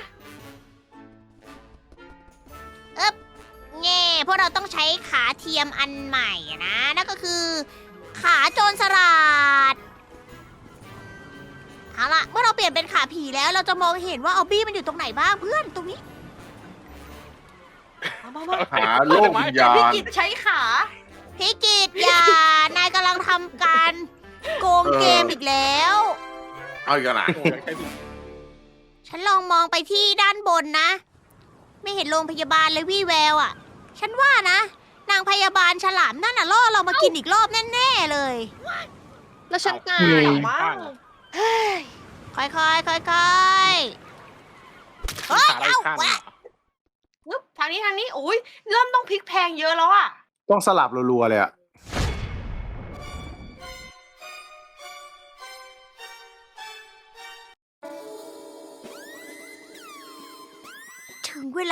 [SPEAKER 1] พวกเราต้องใช้ขาเทียมอันใหม่อะนะ นั่นก็คือ ขาโจรสลัดเอาล่ะเมื่อเราเปลี่ยนเป็นขาผีแล้วเราจะมองเห็นว่าออบบี้มันอยู่ตรงไหนบ้างเพื่อนตรงนี้
[SPEAKER 4] มามามา
[SPEAKER 5] หาโลกวิญญา
[SPEAKER 4] พี่
[SPEAKER 5] ณ
[SPEAKER 4] กิจใช้ขา
[SPEAKER 1] พี่กิตอย่านายกำลังทำการโกงเกมอีกแล้ว
[SPEAKER 5] เอาอีกแล้วนะ
[SPEAKER 3] โอ้ยใครดู
[SPEAKER 1] ฉันลองมองไปที่ด้านบนนะ ไม่เห็นโรงพยาบาลเลยวี่แววอะ่ะ ฉันว่านะ นางพยาบาลฉลามนั่นน่ะล่อเรามากินอีกรอบแน่ๆเลย
[SPEAKER 2] แล้วฉันตา
[SPEAKER 3] เอ้
[SPEAKER 2] ย
[SPEAKER 3] ย
[SPEAKER 4] ว้า
[SPEAKER 3] ข้าง
[SPEAKER 4] ว
[SPEAKER 1] ค่อยๆค่อยๆเฮ้ย
[SPEAKER 3] ขาอะไร
[SPEAKER 1] เอ้า
[SPEAKER 3] ข้าง
[SPEAKER 1] วะ
[SPEAKER 4] ปึ๊บทางนี้ทางนี้โอ้ยเริ่มต้องพลิกแพงเยอะแล้วอะ
[SPEAKER 6] ต้องสลับรัวๆเลยอะ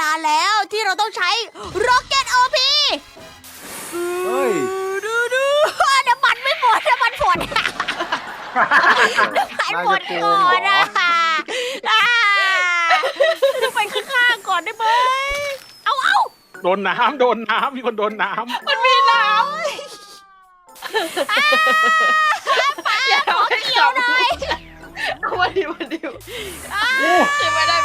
[SPEAKER 1] ลาแล้วที่เราต้องใช้ Rocket OP
[SPEAKER 6] เฮ้ย
[SPEAKER 1] ดูดูน้ำมันไม่หมดน้ำมันหมดให้หมดก่อนนะอ่าต้องไปข้างๆก่อนได้ไหมเอาเอา
[SPEAKER 3] โดนน้ำโดนน้ำมีคนโดนน้
[SPEAKER 4] มันมีน้ำอย่าทำให้ขำเอามาดิมาดิใช่ไหมได้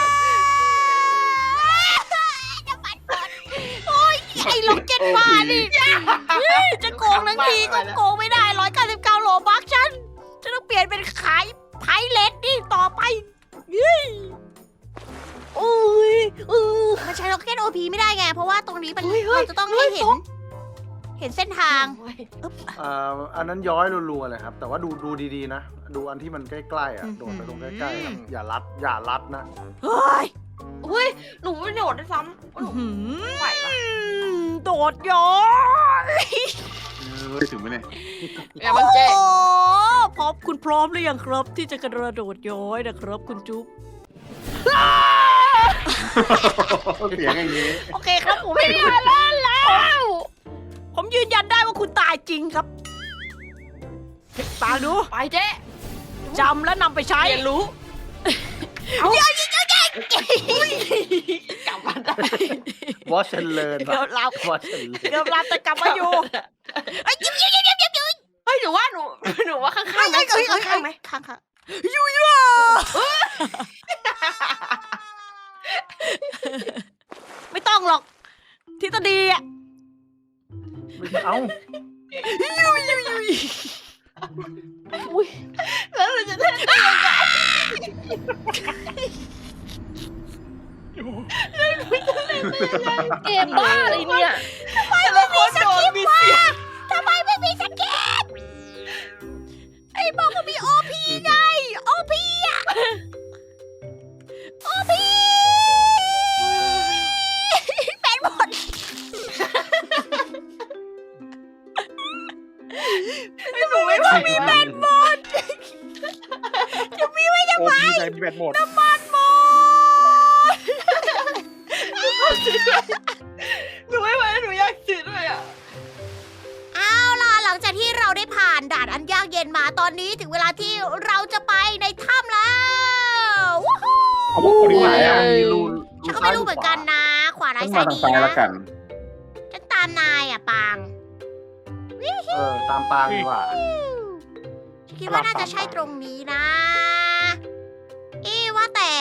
[SPEAKER 4] ไอ้
[SPEAKER 1] ล็อกเก็ตมาดิจะโกงทั้งทีก็โกงไม่ได้ร้อยเก้าสิบเก้าโลบักฉันจะต้องเปลี่ยนเป็นขายไพเลตนี่ต่อไปยี่อุ้ยอือมันใช้ล็อกเก็ตโอพีไม่ได้ไง เพราะว่าตรงนี้มันเราจะต้องให้เห็น เห็นเส้นทาง
[SPEAKER 6] เอ่ออันนั้นย้อยรัวๆเลยครับ แต่ว่าดูดูดีๆนะ ดูอันที่มันใกล้ๆอะ
[SPEAKER 1] อืม
[SPEAKER 6] โดดไปตรงใกล้ๆอะอย่ารัด อย่ารัดนะ
[SPEAKER 1] เฮ้ย
[SPEAKER 4] อุ้ย หนูไม่โดดด้วยซ้ำหนูไหวปะ
[SPEAKER 1] โดดย้อย
[SPEAKER 5] ไปถึงไหมเนี่ย
[SPEAKER 2] อย่ามันเจ๊
[SPEAKER 1] โอ้พร้อมคุณพร้อมหรือยังครับ ที่จะกระโดดย้อยนะครับ คุณจุ๊บ
[SPEAKER 5] เสียงอย่างนี้
[SPEAKER 1] โอเคครับผมไม่ได้เล่นแล้ว ผมยืนยันได้ว่าคุณตายจริงครับปางดู
[SPEAKER 4] ไปเจ๊
[SPEAKER 1] จำและนำไปใช้
[SPEAKER 4] เรียนรู้
[SPEAKER 1] เดี๋ยวยิงเก่ง
[SPEAKER 4] กลับมาได้
[SPEAKER 6] วอชเชนเลิน
[SPEAKER 1] เดี๋ยวเรา
[SPEAKER 6] วอชเชนเลิน
[SPEAKER 1] เดี๋ยวเราจะกลับมาอยู่ไอ้ยยิงยิงยิงยิงยิงยิง
[SPEAKER 4] เฮ้ยหนูว่าหนูหนูว่าข้างๆไหม
[SPEAKER 1] เอ้ยเอ้ย
[SPEAKER 4] ข้างๆไหม
[SPEAKER 1] ข้างข้างอยู่อยู่ไม่ต้องหรอกทิศดีอะ
[SPEAKER 6] ไม่ใช่เอ้า
[SPEAKER 4] แล้วเราจะเล่นได้ยังไงำ
[SPEAKER 2] เกมบ้าอะไรเนี่ย
[SPEAKER 4] แต่ละคนโดนมีเสียง
[SPEAKER 1] ทำไมไม่มีสเก็ตไอ้บอกว่ามีโอพีไงโอพีอะโอพีเป็นหมด
[SPEAKER 4] หนูไม่ไหว
[SPEAKER 6] มีแบนหมด
[SPEAKER 1] จะมีไว้ยัง
[SPEAKER 3] โอ้พีใจมีแบตหมด
[SPEAKER 1] มัน ซื้อด้วยหนูไม่ไห
[SPEAKER 4] วหนูอยากซื้อด้วยอะ
[SPEAKER 3] เอาล่ะหลังจากที่
[SPEAKER 1] เราได้ผ่า
[SPEAKER 3] นด่าน
[SPEAKER 6] อันยากเย็น
[SPEAKER 3] มาต
[SPEAKER 6] อ
[SPEAKER 1] นนี้ถึงเวลาที่เราจะไปในถ้ำแล้ววู้บ
[SPEAKER 3] อา
[SPEAKER 6] พวกคนดีาอะมีรู
[SPEAKER 1] ฉันก็ไม่รู้เหมือนกันนะ ขวา
[SPEAKER 5] ไหนา
[SPEAKER 1] ซ้า
[SPEAKER 5] ยทา
[SPEAKER 1] ดีนะฉันตามนายอะปาง
[SPEAKER 6] เออตามปางดีกว่า
[SPEAKER 1] ฉันคิดว่าน่าจะใช่ตรงนี้นะ เอ๊ว่าแต่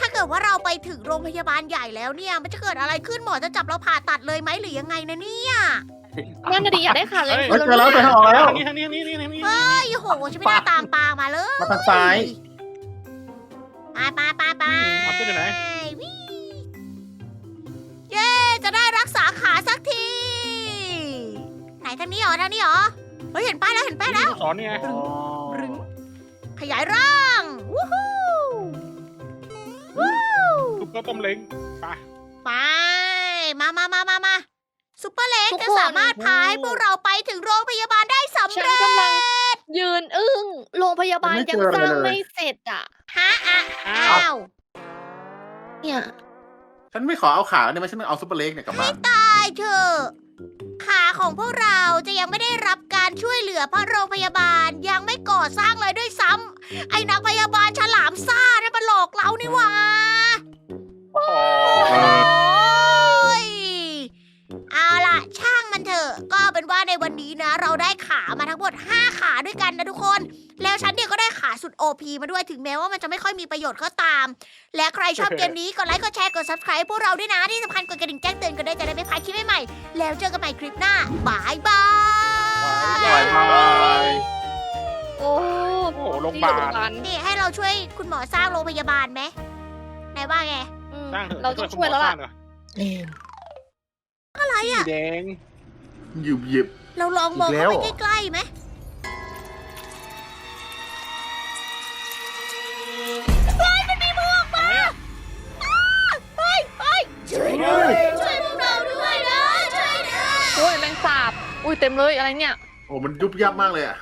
[SPEAKER 1] ถ้าเกิดว่าเราไปถึงโรงพยาบาลใหญ่แล้วเนี่ย มันจะเกิดอะไรขึ้นหมอจะจับเราผ่าตัดเลยไหมหรือยังไงนะเนี่ย
[SPEAKER 2] นั่นน่ะดิอยากได้ขาเลย
[SPEAKER 5] เฮ้ยเจอแล้วเจอทางออกแล้ว
[SPEAKER 3] ทางนี้ทางนี้ทางนี้ทางนี้
[SPEAKER 1] เฮ้ยโหฉันไม่น่าตามปางมาเลย
[SPEAKER 5] มาทางซ้าย
[SPEAKER 1] ไปไปไปไป
[SPEAKER 3] มันเป็นยังไง
[SPEAKER 1] วิเย้จะได้รักษาขาสักที ไหนทางนี้เหรอทางนี้เหรอเฮ้ยเห็นป้ายแล้วเห็นป้ายแล้ว
[SPEAKER 3] สอนนี่ไง
[SPEAKER 6] อ๋อ
[SPEAKER 1] รึงขยายร่า
[SPEAKER 3] ซุปเปอร์ต้มเล้งไป
[SPEAKER 1] ไป มามามามามาซุปเปอร์เล็ก
[SPEAKER 2] ทุก
[SPEAKER 1] จะ
[SPEAKER 2] คน
[SPEAKER 1] สามารถพาให้พวกเราไปถึงโรงพยาบาลได้สำ
[SPEAKER 2] ฉัน
[SPEAKER 1] เร็จ
[SPEAKER 2] กำลังยืนอึ้ง โรงพยาบาล
[SPEAKER 5] ไม่
[SPEAKER 2] ยัง
[SPEAKER 5] เจอ
[SPEAKER 2] สร้าง
[SPEAKER 5] เลย
[SPEAKER 2] ไม่เสร็จอะ
[SPEAKER 1] ฮะอะ
[SPEAKER 3] อ้า
[SPEAKER 1] อ้าวว
[SPEAKER 2] เนี่ย
[SPEAKER 5] ฉันไม่ขอเอาขาเนี่ยไม่ฉันเอาซุปเปอร์เล็กเนี่ยกลับบ้าน
[SPEAKER 1] ตายเถอะขาของพวกเราจะยังไม่ได้รับการช่วยเหลือเพราะโรงพยาบาลยังไม่ก่อสร้างเลยด้วยซ้ำไอ้นักพยาบาลฉลามซ่านั่นมันหลอกเรานี่หว่า
[SPEAKER 3] โอ้โห
[SPEAKER 1] โอ้ยเอาล่ะ ช่างมันเถอะ ก็เป็นว่าในวันนี้นะ เราได้ขามาทั้งหมด 5 ขาด้วยกันนะทุกคน แล้วฉันเนี่ยก็ได้ขาสุด OP มาด้วยถึงแม้ว่ามันจะไม่ค่อยมีประโยชน์ก็ตาม และใครชอบเกมนี้ กดไลค์ กดแชร์ กด subscribe พวกเราด้วยนะ ที่สำคัญกดกระดิ่งแจ้งเตือนกันด้วยจะได้ไม่พลาดคลิปใหม่ๆ แล้วเจอกันใหม่คลิปหน้าบายบาย
[SPEAKER 5] บายบาย
[SPEAKER 2] โอ้
[SPEAKER 3] โอ้โหโรงพ
[SPEAKER 2] ที่
[SPEAKER 3] ยา
[SPEAKER 2] อยู่
[SPEAKER 3] บา
[SPEAKER 2] โรงพ
[SPEAKER 3] ล
[SPEAKER 2] ยาบาล
[SPEAKER 1] นี่ให้เราช่วยคุณหมอสร้างโรงพยาบาลไหมไหนว่าไง
[SPEAKER 2] อืม
[SPEAKER 3] สร้างถะ
[SPEAKER 2] เราต้องช่วยแล้วล่ะ
[SPEAKER 1] อะไร
[SPEAKER 3] สี
[SPEAKER 1] อะ
[SPEAKER 3] แดง
[SPEAKER 5] หยิบหยิบ
[SPEAKER 1] เราลองมองเข้าไปใกล้ๆไหมช่วยด้วยช่วยพวกเราด้วยนะช่วยด้วย
[SPEAKER 2] โอ้ยแมงสาบ อุ้ยเต็มเลยอะไรเนี่ย
[SPEAKER 5] โอ้มันยุบยับมากเลยอะ